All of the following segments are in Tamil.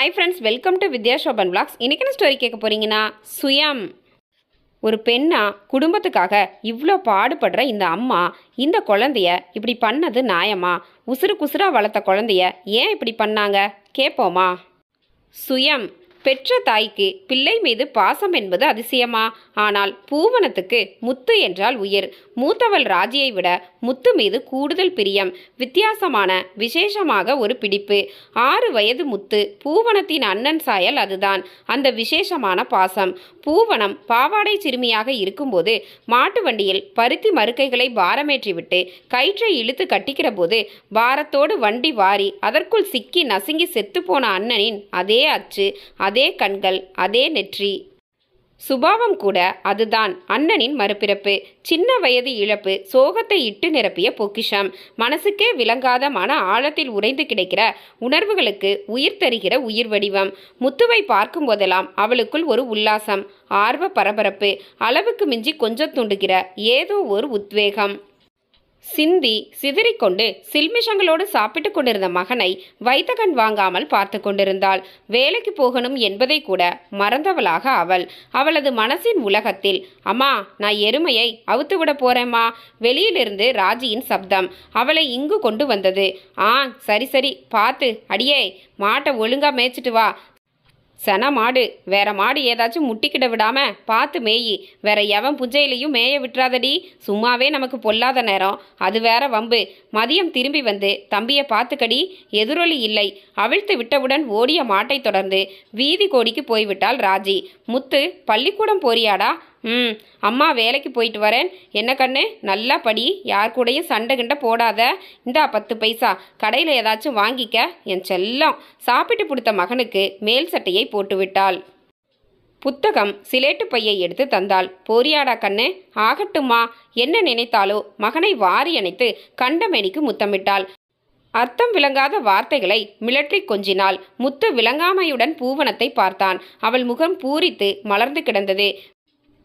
Hi friends welcome to Vidya Shoban blogs இன்றைக்கி என்ன ஸ்டோரி கேட்க போகிறீங்கன்னா சுயம் ஒரு பெண்ணா குடும்பத்துக்காக இவ்வளோ பாடுபடுற இந்த அம்மா இந்த குழந்தைய இப்படி பண்ணது நியாயமா? உசுறு குசுறாக வளர்த்த குழந்தைய ஏன் இப்படி பண்ணாங்க? கேட்போமா சுயம் பெற்ற தாய்க்கு பிள்ளை மீது பாசம் என்பது அதிசயமா? ஆனால் பூவனத்துக்கு முத்து என்றால் உயிர். மூத்தவள் ராஜியை விட முத்து மீது கூடுதல் பிரியம். வித்தியாசமான விசேஷமாக ஒரு பிடிப்பு. ஆறு வயது முத்து பூவனத்தின் அண்ணன் சாயல் அதுதான். அந்த விசேஷமான பாசம். பூவனம் பாவாடை சிறுமியாக இருக்கும்போது மாட்டு வண்டியில் பருத்தி மறுக்கைகளை பாரமேற்றிவிட்டு கயிற்றை இழுத்து கட்டிக்கிற போது பாரத்தோடு வண்டி வாரி அதற்குள் சிக்கி நசுங்கி செத்துப்போன அண்ணனின் அதே அச்சு அதே கண்கள் அதே நெற்றி. சுபாவம் கூட அதுதான். அண்ணனின் மறுபிறப்பு. சின்ன வயது இழப்பு. சோகத்தை இட்டு நிரப்பிய பொக்கிஷம். மனசுக்கே விளங்காத மன ஆழத்தில் உறைந்து கிடக்கிற உணர்வுகளுக்கு உயிர் தருகிற உயிர் வடிவம். முத்துவை பார்க்கும் போதெல்லாம் அவளுக்குள் ஒரு உல்லாசம் ஆர்வ பரபரப்பு அளவுக்கு மிஞ்சி கொஞ்சம் தூண்டுகிற ஏதோ ஒரு உத்வேகம். சிந்தி சிதறிக்கொண்டு சில்மிஷங்களோடு சாப்பிட்டு கொண்டிருந்த மகனை வைத்த கண் வாங்காமல் பார்த்து கொண்டிருந்தாள். வேலைக்கு போகணும் என்பதை கூட மறந்தவளாக அவள். அவளது மனசின் உலகத்தில் அம்மா நான் எருமையை அவுத்து விட போறேம்மா வெளியிலிருந்து ராஜியின் சப்தம். அவளை இங்கு கொண்டு வந்தது. ஆ சரி சரி பார்த்து அடியே மாட்டை ஒழுங்கா மேய்ச்சிட்டு வா. சென மாடு வேற மாடு ஏதாச்சும் முட்டிக்கிட விடாம பார்த்து மேயி வேற எவன் புஞ்சையிலையும் மேய விட்டுறாதடி. சும்மாவே நமக்கு பொல்லாத நேரம். அது வேற வம்பு. மதியம் திரும்பி வந்து தம்பியை பார்த்துக்கடி. எதிரொலி இல்லை. அவிழ்த்து விட்டவுடன் ஓடிய மாட்டை தொடர்ந்து வீதி கோடிக்கு போய்விட்டாள் ராஜி. முத்து பள்ளிக்கூடம் போறியாடா? ம் அம்மா வேலைக்கு போயிட்டு வரேன். என்ன கண்ணு? நல்லா படி. யார் கூடயும் சண்டை கிண்டை போடாத. இந்தா பத்து பைசா. கடையில் ஏதாச்சும் வாங்கிக்க. என் செல்லம். சாப்பிட்டு கொடுத்த மகனுக்கு மேல் சட்டையை போட்டுவிட்டாள் புத்தகம் சிலேட்டு பையை எடுத்து தந்தாள். போரியாடா கண்ணு. ஆகட்டுமா என்ன நினைத்தாலோ மகனை வாரி அணைத்து கண்டமேனிக்கு முத்தமிட்டாள். அர்த்தம் விளங்காத வார்த்தைகளை மிளற்றி கொஞ்சினாள். முத்து விளங்காமையுடன் பூவனத்தை பார்த்தான். அவள் முகம் பூரித்து மலர்ந்து கிடந்தது.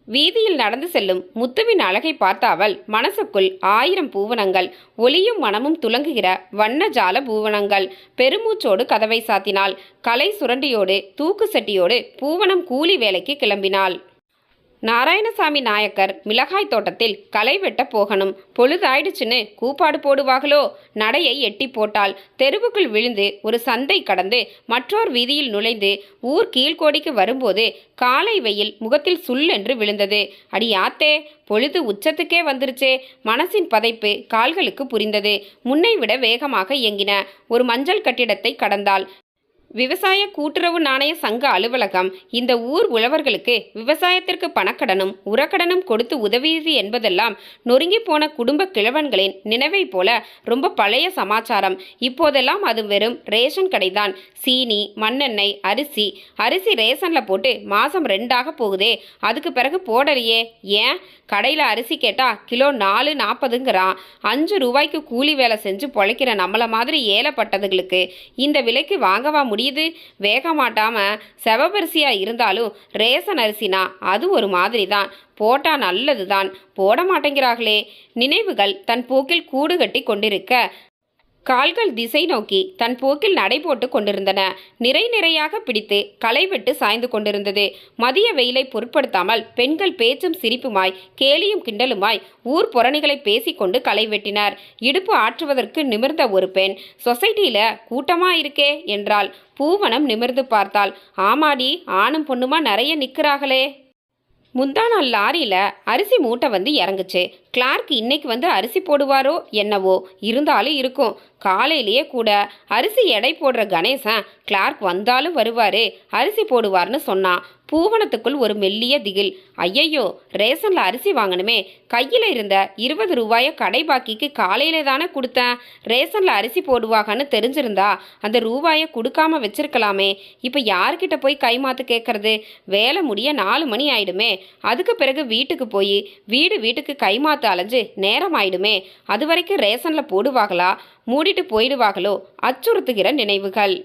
வீதியில் நடந்து செல்லும் முத்துவின் அழகை பார்த்த அவள் மனசுக்குள் ஆயிரம் பூவனங்கள் ஒளியும் மனமும் துலங்குகிற வண்ண ஜால பூவனங்கள். பெருமூச்சோடு கதவை சாத்தினாள். கலை சுரண்டியோடு தூக்கு சட்டியோடு பூவனம் கூலி வேலைக்கு கிளம்பினாள். நாராயணசாமி நாயக்கர் மிளகாய் தோட்டத்தில் களை வெட்ட போகணும். பொழுதாயிடுச்சுன்னு கூப்பாடு போடுவார்களோ நடையை எட்டி போட்டால் தெருவுக்குள் விழுந்து ஒரு சந்தை கடந்து மற்றோர் வீதியில் நுழைந்து ஊர் கீழ்கோடிக்கு வரும்போது காலை வெயில் முகத்தில் சுல் என்று விழுந்தது. அடி யாத்தே பொழுது உச்சத்துக்கே வந்துருச்சே. மனசின் பதைப்பு கால்களுக்கு புரிந்தது. முன்னை விட வேகமாக இயங்கின ஒரு மஞ்சள் கட்டிடத்தை கடந்தாள் விவசாய கூட்டுறவு நாணய சங்க அலுவலகம் இந்த ஊர் உழவர்களுக்கு விவசாயத்திற்கு பணக்கடனும் உரக்கடனும் கொடுத்து உதவியது என்பதெல்லாம் நொறுங்கி போன குடும்ப கிழவன்களின் நினைவை போல ரொம்ப பழைய சமாச்சாரம். இப்போதெல்லாம் அது வெறும் ரேஷன் கடைதான். சீனி மண்ணெண்ணெய் அரிசி அரிசி ரேஷன்ல போட்டு மாசம் ரெண்டாக போகுதே அதுக்கு பிறகு போடலையே. ஏன்? கடையில் அரிசி கேட்டால் கிலோ நாலு நாற்பதுங்கிறான் அஞ்சு ரூபாய்க்கு கூலி வேலை செஞ்சு பொழைக்கிற நம்மளை மாதிரி ஏலப்பட்டதுகளுக்கு இந்த விலைக்கு வாங்கவா முடியும்? இது வேக மாட்டாமல் செவப்பரிசியாக இருந்தாலும் ரேசன் அரிசினா அது ஒரு மாதிரி தான் போட்டா நல்லது தான் போட மாட்டேங்கிறார்களே. நினைவுகள் தன் போக்கில் கூடு கட்டி கொண்டிருக்க கால்கள் திசை நோக்கி தன் போக்கில் நடை போட்டு கொண்டிருந்தன. நிறை நிறையாக பிடித்து களைவிட்டு சாய்ந்து கொண்டிருந்தது. மதிய வெயிலை பொருட்படுத்தாமல் பெண்கள் பேச்சும் சிரிப்புமாய் கேலியும் கிண்டலுமாய் ஊர் புறணிகளை பேசிக்கொண்டு களை வெட்டினார். இடுப்பு ஆற்றுவதற்கு நிமிர்ந்த ஒரு பெண் சொசைட்டியில கூட்டமா இருக்கே என்றாள். பூவனம் நிமிர்ந்து பார்த்தாள். ஆமாடி ஆணும் பொண்ணுமா நிறைய நிற்கிறாங்களே முந்தா நாள் லாரியில் அரிசி மூட்டை வந்து இறங்குச்சு. கிளார்க் இன்னைக்கு வந்து அரிசி போடுவாரோ என்னவோ இருந்தாலும் இருக்கும். காலையிலேயே கூட அரிசி எடை போடுற கணேசன் கிளார்க் வந்தாலும் வருவாரு அரிசி போடுவார்னு சொன்னான் பூவனத்துக்குள் ஒரு மெல்லிய திகில். ஐயையோ ரேஷனில் அரிசி வாங்கணுமே கையில் இருந்த இருபது ரூபாய கடை பாக்கிக்கு காலையில தானே கொடுத்தேன். ரேஷனில் அரிசி போடுவாங்கன்னு தெரிஞ்சிருந்தா அந்த ரூபாயை கொடுக்காம வச்சிருக்கலாமே. இப்போ யார்கிட்ட போய் கைமாத்து கேட்கறது வேலை முடிய நாலு மணி ஆயிடுமே அதுக்கு பிறகு வீட்டுக்கு போய் வீடு வீட்டுக்கு கைமாத்த அலைஞ்சு நேரம் ஆயிடுமே அது வரைக்கும் ரேஷன்ல போடுவாங்களா மூடிட்டு போயிடுவாங்களோ அச்சுறுத்துகிற நினைவுகள்.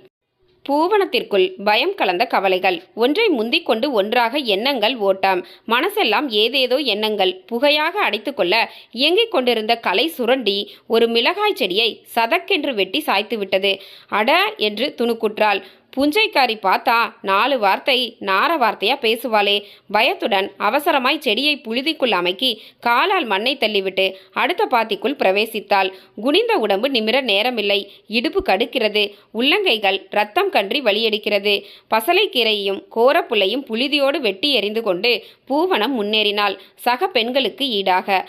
பூவனத்திற்குள் பயம் கலந்த கவலைகள். ஒன்றை முந்திக் கொண்டு ஒன்றாக எண்ணங்கள் ஓட்டம். மனசெல்லாம் ஏதேதோ எண்ணங்கள். புகையாக அடைத்துக்கொள்ள இயங்கிக் கொண்டிருந்த கலை சுரண்டி ஒரு மிளகாய் செடியை சதக்கென்று வெட்டி சாய்த்து விட்டது அட! என்று துணுக்குற்றாள். புஞ்சைக்காரி பார்த்தா நாலு வார்த்தை நார வார்த்தையா பேசுவாளே. பயத்துடன் அவசரமாய் செடியை புழுதிக்குள் அமைக்கி காலால் மண்ணை தள்ளிவிட்டு அடுத்த பாத்திக்குள் பிரவேசித்தாள். குனிந்த உடம்பு நிமிர நேரமில்லை. இடுப்பு கடுக்கிறது. உள்ளங்கைகள் ரத்தம் கன்றி வழியெடுக்கிறது பசலைக்கீரையும் கோரப்புள்ளையும் புழுதியோடு வெட்டி எறிந்து கொண்டு பூவனம் முன்னேறினாள். சக பெண்களுக்கு ஈடாக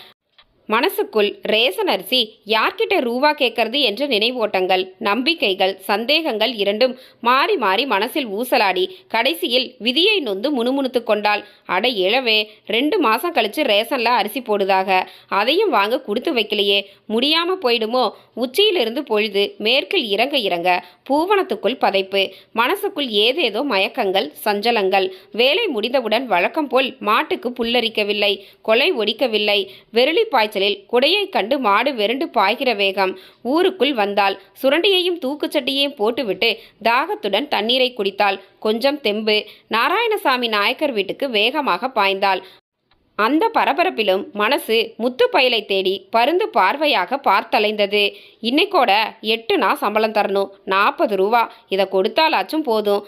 மனசுக்குள் ரேசன் அரிசி யார்கிட்ட ரூவா கேட்கறது என்ற நினைவோட்டங்கள் நம்பிக்கைகள் சந்தேகங்கள் இரண்டும் மாறி மாறி மனசில் ஊசலாடி கடைசியில் விதியை நொந்து முணுமுணுத்து கொண்டாள். அட இழவே ரெண்டு மாசம் கழிச்சு ரேஷன்ல அரிசி போடுதாக. அதையும் வாங்க கொடுத்து வைக்கலையே. முடியாம போயிடுமோ? உச்சியிலிருந்து பொழுது மேற்கில் இறங்க இறங்க பூவனத்துக்குள் பதைப்பு. மனசுக்குள் ஏதேதோ மயக்கங்கள் சஞ்சலங்கள். வேலை முடிந்தவுடன் வழக்கம் போல் மாட்டுக்கு புல்லரிக்கவில்லை கொலை ஒடிக்கவில்லை. வெறுளி பாய்ச்சலில் குடையை கண்டு மாடு வெருண்டு பாய்கிற வேகம். ஊருக்குள் வந்தாள். சுரண்டியையும் தூக்குச்சட்டியையும் போட்டுவிட்டு தாகத்துடன் தண்ணீரை குடித்தாள். கொஞ்சம் தெம்பு. நாராயணசாமி நாயக்கர் வீட்டுக்கு வேகமாக பாய்ந்தாள். அந்த பரபரப்பிலும் மனசு முத்து பயலை தேடி பருந்து பார்வையாக பார்த்தலைந்தது. இன்னைக்கோட எட்டு நாள் சம்பளம் தரணும். நாற்பது ரூபா இதை கொடுத்தாலாச்சும் போதும்.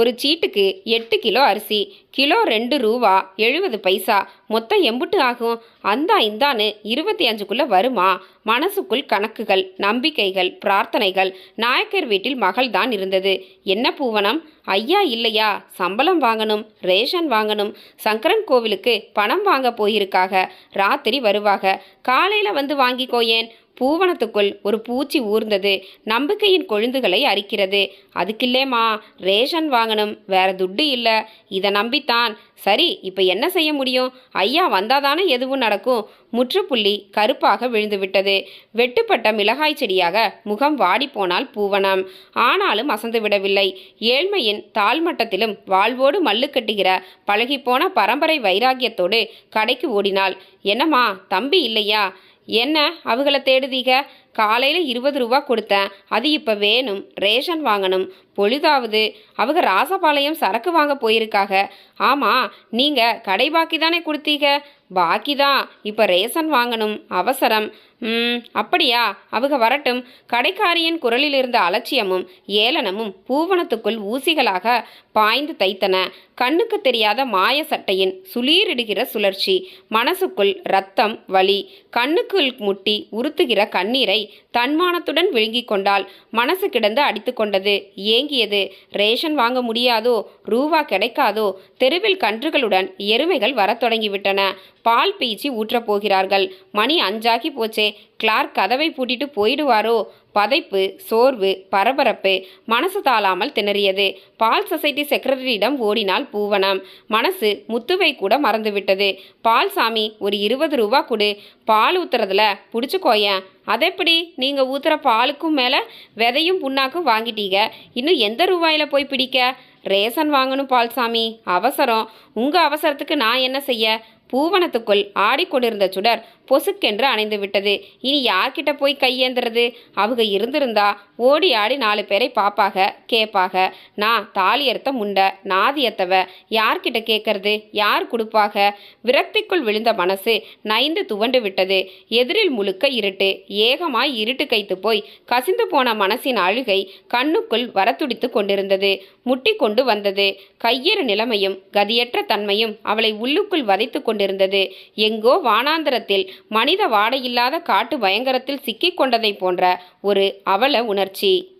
ஒரு சீட்டுக்கு எட்டு கிலோ அரிசி. கிலோ ரெண்டு ரூபா எழுபது பைசா. மொத்தம் எம்புட்டு ஆகும். அந்தா இந்தான்னு இருபத்தி அஞ்சுக்குள்ள வருமா? மனசுக்குள் கணக்குகள் நம்பிக்கைகள் பிரார்த்தனைகள். நாயக்கர் வீட்டில் மகள் தான் இருந்தது. என்ன பூவனம்? ஐயா இல்லையா? சம்பளம் வாங்கணும் ரேஷன் வாங்கணும். சங்கரன் கோவிலுக்கு பணம் வாங்க போயிருக்காக. ராத்திரி வருவாக. காலையில் வந்து வாங்கிக்கோயேன் பூவனத்துக்குள் ஒரு பூச்சி ஊர்ந்தது. நம்பிக்கையின் கொழுந்துகளை அரிக்கிறது. அதுக்கில்லேம்மா ரேஷன் வாங்கணும். வேற துட்டு இல்லை. இதை நம்பித்தான். சரி இப்போ என்ன செய்ய முடியும்? ஐயா வந்தாதானே எதுவும் நடக்கும். முற்றுப்புள்ளி கருப்பாக விழுந்துவிட்டது. வெட்டுப்பட்ட மிளகாய் செடியாக முகம் வாடிப்போனால் பூவனம். ஆனாலும் அசந்து விடவில்லை. ஏழ்மையின் தாழ்மட்டத்திலும் வாழ்வோடு மல்லு கட்டுகிற பழகிப்போன பரம்பரை வைராகியத்தோடு கடைக்கு ஓடினாள். என்னம்மா தம்பி இல்லையா? என்ன அவங்கள தேடுதீக? காலையில் இருபது ரூபா கொடுத்தேன். அது இப்போ வேணும். ரேஷன் வாங்கணும். பொழுதாவது. அவங்க ராசபாளையம் சரக்கு வாங்க போயிருக்காக. ஆமாம் நீங்கள் கடை பாக்கி தானே கொடுத்தீங்க? பாக்கி தான். இப்போ ரேஷன் வாங்கணும். அவசரம். ம் அப்படியா? அவங்க வரட்டும். கடைக்காரியின் குரலில் இருந்த அலட்சியமும் ஏளனமும் பூவனத்துக்குள் ஊசிகளாக பாய்ந்து தைத்தன. கண்ணுக்கு தெரியாத மாய சட்டையின் சுளீரிடுகிற சுழற்சி மனசுக்குள் ரத்தம் வலி கண்ணுக்குள் முட்டி உறுத்துகிற கண்ணீரை தன்மானத்துடன் விழுங்கிக் கொண்டாள். மனசு கிடந்து அடித்து கொண்டது. ஏங்கியது. ரேஷன் வாங்க முடியாதோ ரூவா கிடைக்காதோ தெருவில் கன்றுகளுடன் எருமைகள் வரத் தொடங்கிவிட்டன. பால் பீச்சி ஊற்றப் போகிறார்கள். மணி அஞ்சாகி போச்சே. கிளார்க் கதவை பூட்டிட்டு போயிடுவாரோ? பதைப்பு சோர்வு பரபரப்பு மனசு தாளாமல் திணறியது. பால் சொசைட்டி செக்ரட்டரியிடம் ஓடினாள் பூவனம். மனசு முத்துவை கூட மறந்துவிட்டது. பால் சாமி ஒரு இருபது ரூபா கொடு. பால் ஊத்துறதுல பிடிச்சிக்கோயேன் அதெப்படி? நீங்கள் ஊத்துற பாலுக்கும் மேலே விதையும் புண்ணாக்கும் வாங்கிட்டீங்க. இன்னும் எந்த ரூபாயில் போய் பிடிக்க? ரேஷன் வாங்கணும் பால்சாமி அவசரம். உங்கள் அவசரத்துக்கு நான் என்ன செய்ய? பூவனத்துக்குள் ஆடிக்கொண்டிருந்த சுடர் பொசுக்கென்று அணைந்து விட்டது. இனி யார்கிட்ட போய் கையேந்துறது? அவங்க இருந்திருந்தா ஓடி ஆடி நாலு பேரை பாப்பாக கேட்பாக. நான் தாலியர்த்த அறுத்த முண்டை நாதியத்தவ யார்கிட்ட கேட்கறது? யார் கொடுப்பாக? விரக்திக்குள் விழுந்த மனசு நைந்து துவண்டு விட்டது. எதிரில் முழுக்க இருட்டு ஏகமாய் இருட்டு கைத்து போய் கசிந்து போன மனசின் அழுகை கண்ணுக்குள் வரத்துடித்து கொண்டிருந்தது. முட்டி கொண்டு வந்தது. கையறு நிலைமையும் கதியற்ற தன்மையும் அவளை உள்ளுக்குள் வதைத்து கொண்டிருந்தது. எங்கோ வானாந்தரத்தில் மனித வாடையில்லாத காட்டு பயங்கரத்தில் சிக்கிக் கொண்டதைப் போன்ற ஒரு அவல உணர்ச்சி.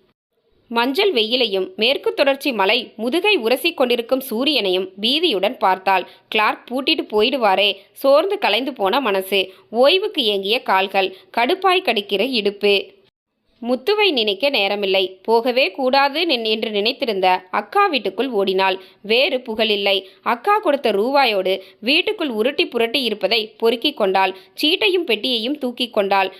மஞ்சள் வெயிலையும் மேற்கு தொடர்ச்சி மலை முதுகை உரசி கொண்டிருக்கும் சூரியனையும் பீதியுடன் பார்த்தாள். கிளார்க் பூட்டிட்டு போயிடுவாரே சோர்ந்து கலைந்து போன மனசு. ஓய்வுக்கு ஏங்கிய கால்கள் கடுப்பாய் கடிக்கிற இடுப்பு. முத்துவை நினைக்க நேரமில்லை. போகவே கூடாது என்று நினைத்திருந்த அக்கா வீட்டுக்குள் ஓடினாள். வேறு புகழில்லை. அக்கா கொடுத்த ரூபாயோடு வீட்டுக்குள் உருட்டி புரட்டி இருப்பதை பொறுக்கிக் கொண்டாள். சீட்டையும் பெட்டியையும் தூக்கிக் கொண்டாள்.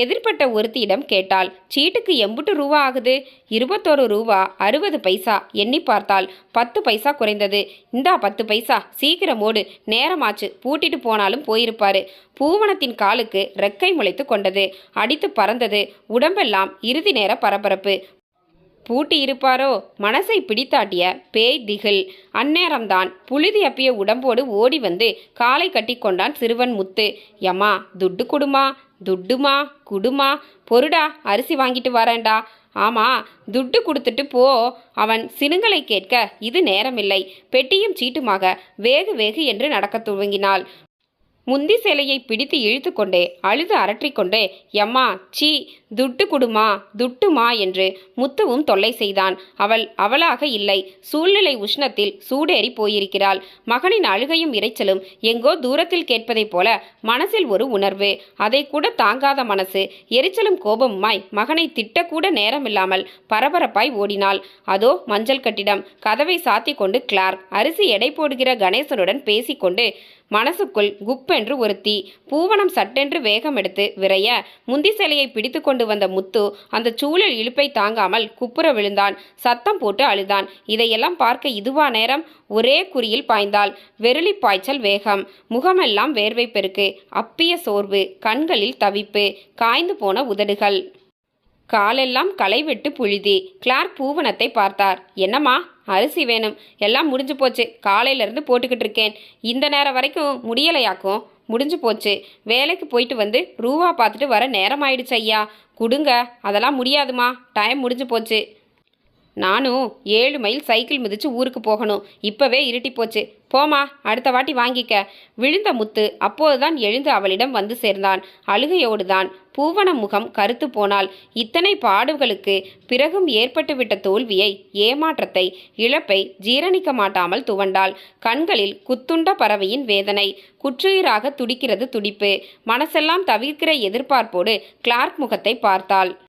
எதிர்ப்பட்ட ஒருத்தியிடம் கேட்டாள் சீட்டுக்கு எம்புட்டு ரூபா ஆகுது? இருபத்தோரு ரூபா அறுபது பைசா எண்ணி பார்த்தால் பத்து பைசா குறைந்தது. இந்தா பத்து பைசா சீக்கிரம் ஓடு நேரமாச்சு பூட்டிட்டு போனாலும் போயிருப்பாரு. பூவனத்தின் காலுக்கு ரெக்கை முளைத்து கொண்டது. அடித்து பறந்தது. உடம்பெல்லாம் இறுதி நேர பரபரப்பு. பூட்டி இருப்பாரோ மனசை பிடித்தாட்டிய பேய் திகில். அந்நேரம்தான் புழுதி அப்பிய உடம்போடு ஓடி வந்து காலை கட்டி கொண்டான் சிறுவன் முத்து. யம்மா துட்டு குடுமா துட்டுமா குடுமா? பொருடா அரிசி வாங்கிட்டு வரேன்டா. ஆமா துட்டு கொடுத்துட்டு போ. அவன் சினுங்களை கேட்க இது நேரமில்லை. பெட்டியும் சீட்டுமாக வேகு வேகு என்று நடக்கத் துவங்கினாள். முந்தி சேலையை பிடித்து இழுத்து கொண்டே அழுது அரற்றிக்கொண்டே எம்மா சீ துட்டு குடுமா துட்டுமா என்று முத்துவும் தொல்லை செய்தான். அவள் அவளாக இல்லை. சூழ்நிலை உஷ்ணத்தில் சூடேறி போயிருக்கிறாள். மகனின் அழுகையும் இரைச்சலும் எங்கோ தூரத்தில் கேட்பதைப் போல மனசில் ஒரு உணர்வு. அதை கூட தாங்காத மனசு. எரிச்சலும் கோபமுமாய் மகனை திட்டக்கூட நேரமில்லாமல் பரபரப்பாய் ஓடினாள். அதோ மஞ்சள் கட்டிடம். கதவை சாத்தி கொண்டு கிளார்க் அரிசி எடை போடுகிற கணேசனுடன் பேசிக்கொண்டு மனசுக்குள் குப்பென்று ஒரு தீ பூவனம் சட்டென்று வேகம் எடுத்து விரைய முந்தி சிலையை பிடித்து கொண்டு வந்த முத்து அந்த சூழல் இழுப்பை தாங்காமல் குப்புற விழுந்தான். சத்தம் போட்டு அழுதான். இதையெல்லாம் பார்க்க இதுவா நேரம்? ஒரே குறியில் பாய்ந்தாள். வெறுளி பாய்ச்சல் வேகம். முகமெல்லாம் வேர்வை பெருக்கு. அப்பிய சோர்வு. கண்களில் தவிப்பு. காய்ந்து போன உதடுகள். காலெல்லாம் களைவிட்டு புழுதி. கிளார்க் பூவனத்தை பார்த்தார். என்னம்மா அரிசி வேணும். எல்லாம் முடிஞ்சு போச்சு. காலையிலேருந்து போட்டுக்கிட்டு இருக்கேன். இந்த நேரம் வரைக்கும் முடியலையாக்கும்? முடிஞ்சு போச்சு. வேலைக்கு போயிட்டு வந்து ரூவா பார்த்துட்டு வர நேரம் ஆயிடுச்சு ஐயா. கொடுங்க. அதெல்லாம் முடியாதுமா. டைம் முடிஞ்சு போச்சு. நானும் ஏழு மைல் சைக்கிள் மிதிச்சு ஊருக்கு போகணும். இப்போவே இருட்டி போச்சு. போமா அடுத்த வாட்டி வாங்கிக்க. விழுந்த முத்து அப்போதுதான் எழுந்து அவளிடம் வந்து சேர்ந்தான். அழுகையோடுதான் பூவன முகம் கருத்து போனால் இத்தனை பாடுகளுக்கு பிறகும் ஏற்பட்டுவிட்ட தோல்வியை ஏமாற்றத்தை இழப்பை ஜீரணிக்க மாட்டாமல் துவண்டாள். கண்களில் குத்துண்ட பறவையின் வேதனை குற்றுயிராக துடிக்கிறது துடிப்பு. மனசெல்லாம் தவிர்க்கிற எதிர்பார்ப்போடு கிளார்க் முகத்தை பார்த்தாள்.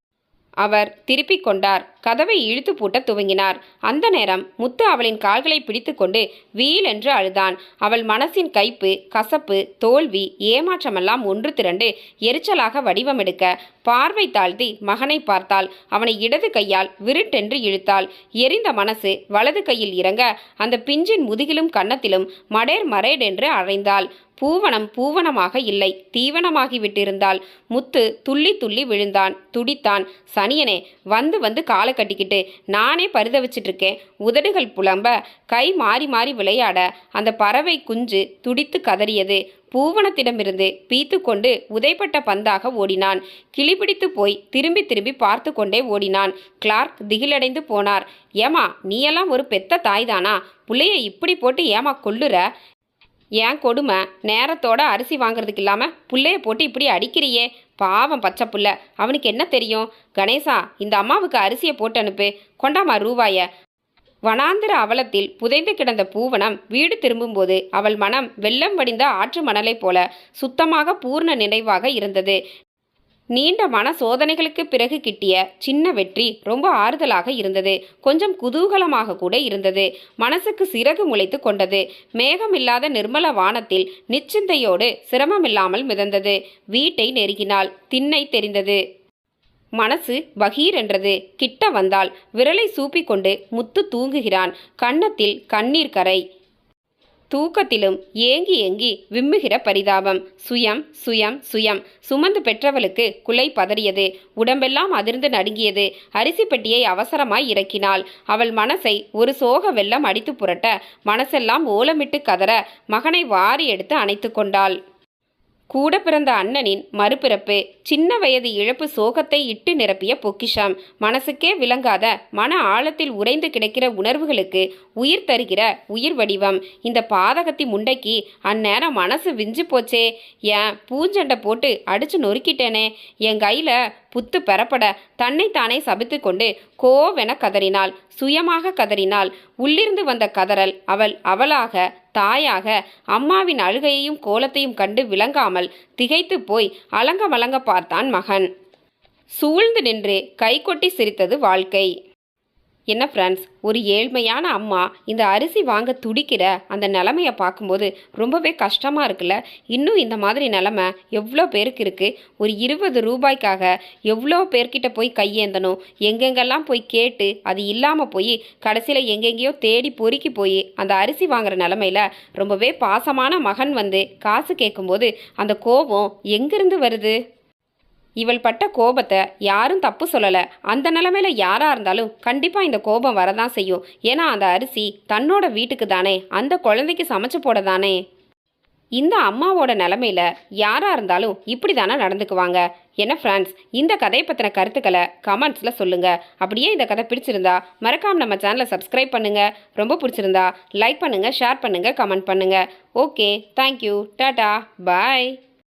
அவர் திருப்பிக் கொண்டார். கதவை இழுத்து பூட்ட துவங்கினார். அந்த நேரம் முத்து அவளின் கால்களை பிடித்துக்கொண்டு வீல் என்று அழுதான். அவள் மனசின் கைப்பு கசப்பு தோல்வி ஏமாற்றமெல்லாம் ஒன்று திரண்டு எரிச்சலாக வடிவமெடுக்க பார்வை தாழ்த்தி மகனை பார்த்தாள். அவனை இடது கையால் விருட்டென்று இழுத்தாள். எரிந்த மனசு வலது கையில் இறங்க அந்த பிஞ்சின் முதுகிலும் கன்னத்திலும் மடேர் மரேடென்று அறைந்தாள் பூவனம் பூவனமாக இல்லை. தீவனமாகிவிட்டிருந்தால் முத்து துள்ளி துள்ளி விழுந்தான். துடித்தான். சனியனே வந்து வந்து காலை கட்டிக்கிட்டு நானே பருத இருக்கேன் உதடுகள் புலம்ப கை மாறி மாறி விளையாட அந்த பறவை குஞ்சு துடித்து கதறியது. பூவனத்திடமிருந்து பீத்து கொண்டு உதைப்பட்ட பந்தாக ஓடினான். கிளிபிடித்து போய் திரும்பி திரும்பி பார்த்து கொண்டே ஓடினான். கிளார்க் திகிலடைந்து போனார். ஏமா நீயெல்லாம் ஒரு பெத்த தாய்தானா? புள்ளைய இப்படி போட்டு ஏமா கொள்ளுற ஏன் கொடுமை? நேரத்தோட அரிசி வாங்குறதுக்கு இல்லாமல் புள்ளைய போட்டு இப்படி அடிக்கிறியே. பாவம் பச்சை புள்ள. அவனுக்கு என்ன தெரியும்? கணேசா இந்த அம்மாவுக்கு அரிசியை போட்டு அனுப்பு. கொண்டாமா ரூபாய. வனாந்திர அவலத்தில் புதைந்து கிடந்த பூவனம் வீடு திரும்பும்போது அவள் மனம் வெள்ளம் வடிந்த ஆற்று மணலைப் போல சுத்தமாக பூர்ண நினைவாக இருந்தது. நீண்ட மன சோதனைகளுக்கு பிறகு கிட்டிய சின்ன வெற்றி ரொம்ப ஆறுதலாக இருந்தது. கொஞ்சம் குதூகலமாக கூட இருந்தது. மனசுக்கு சிறகு முளைத்து கொண்டது. மேகமில்லாத நிர்மல வானத்தில் நிச்சிந்தையோடு சிரமமில்லாமல் மிதந்தது. வீட்டை நெருங்கினால் திண்ணை தெரிந்தது. மனசு பகீர் என்றது கிட்ட வந்தால் விரலை சூப்பிக்கொண்டு முத்து தூங்குகிறான். கன்னத்தில் கண்ணீர் கரை. தூக்கத்திலும் ஏங்கி ஏங்கி விம்முகிற பரிதாபம். சுயம் சுயம் சுயம். சுமந்து பெற்றவளுக்கு குலை பதறியது. உடம்பெல்லாம் அதிர்ந்து நடுங்கியது. அரிசி பெட்டியை அவசரமாய் இறக்கினாள். அவள் மனசை ஒரு சோக வெள்ளம் அடித்து புரட்ட மனசெல்லாம் ஓலமிட்டு கதற மகனை வாரி எடுத்து அணைத்து கொண்டாள். கூட பிறந்த அண்ணனின் மறுபிறப்பு சின்ன வயது இழப்பு சோகத்தை இட்டு நிரப்பிய பொக்கிஷம். மனசுக்கே விளங்காத மன ஆழத்தில் உறைந்து கிடக்கிற உணர்வுகளுக்கு உயிர் தருகிற உயிர் வடிவம். இந்த பாதகத்தி முண்டைக்கு அந்நேரம் மனசு விஞ்சு போச்சே. ஏன் பூஞ்சண்டை போட்டு அடிச்சு நொறுக்கிட்டேனே. என் கையில் புத்து பெறப்பட தன்னைத்தானே சபித்து கொண்டு கோவென கதறினாள். சுயமாக கதறினாள். உள்ளிருந்து வந்த கதறல் அவள் அவளாக தாயாக அம்மாவின் அழுகையையும் கோலத்தையும் கண்டு விளங்காமல் திகைத்து போய் அலங்க மலங்க பார்த்தான் மகன். சூழ்ந்து நின்று கைகொட்டி சிரித்தது வாழ்க்கை. என்ன ஃப்ரெண்ட்ஸ் ஒரு ஏழ்மையான அம்மா இந்த அரிசி வாங்க துடிக்கிற அந்த நிலமையை பார்க்கும்போது ரொம்பவே கஷ்டமாக இருக்குல்ல? இன்னும் இந்த மாதிரி நிலமை எவ்வளோ பேருக்கு இருக்குது ஒரு இருபது ரூபாய்க்காக எவ்வளோ பேர்கிட்ட போய் கையேந்தணும்? எங்கெங்கெல்லாம் போய் கேட்டு அது இல்லாமல் போய் கடைசியில் எங்கெங்கேயோ தேடி பொறுக்கி போய் அந்த அரிசி வாங்குற நிலமையில ரொம்பவே பாசமான மகன் வந்து காசு கேட்கும்போது அந்த கோபம் எங்கேருந்து வருது? இவள் பட்ட கோபத்தை யாரும் தப்பு சொல்லலை. அந்த நிலமையில யாராக இருந்தாலும் கண்டிப்பாக இந்த கோபம் வரதான் செய்யும். ஏன்னா அந்த அரிசி தன்னோட வீட்டுக்கு தானே. அந்த குழந்தைக்கு சமைச்சு போட தானே இந்த அம்மாவோட நிலமையில யாராக இருந்தாலும் இப்படி தானே நடந்துக்குவாங்க. என்ன ஃப்ரெண்ட்ஸ் இந்த கதையை பற்றின கருத்துக்களை கமெண்ட்ஸில் சொல்லுங்கள் அப்படியே இந்த கதை பிடிச்சிருந்தா மறக்காமல் நம்ம சேனலை சப்ஸ்கிரைப் பண்ணுங்கள் ரொம்ப பிடிச்சிருந்தா லைக் பண்ணுங்கள் ஷேர் பண்ணுங்கள் கமெண்ட் பண்ணுங்கள் ஓகே தேங்க்யூ டாட்டா பாய்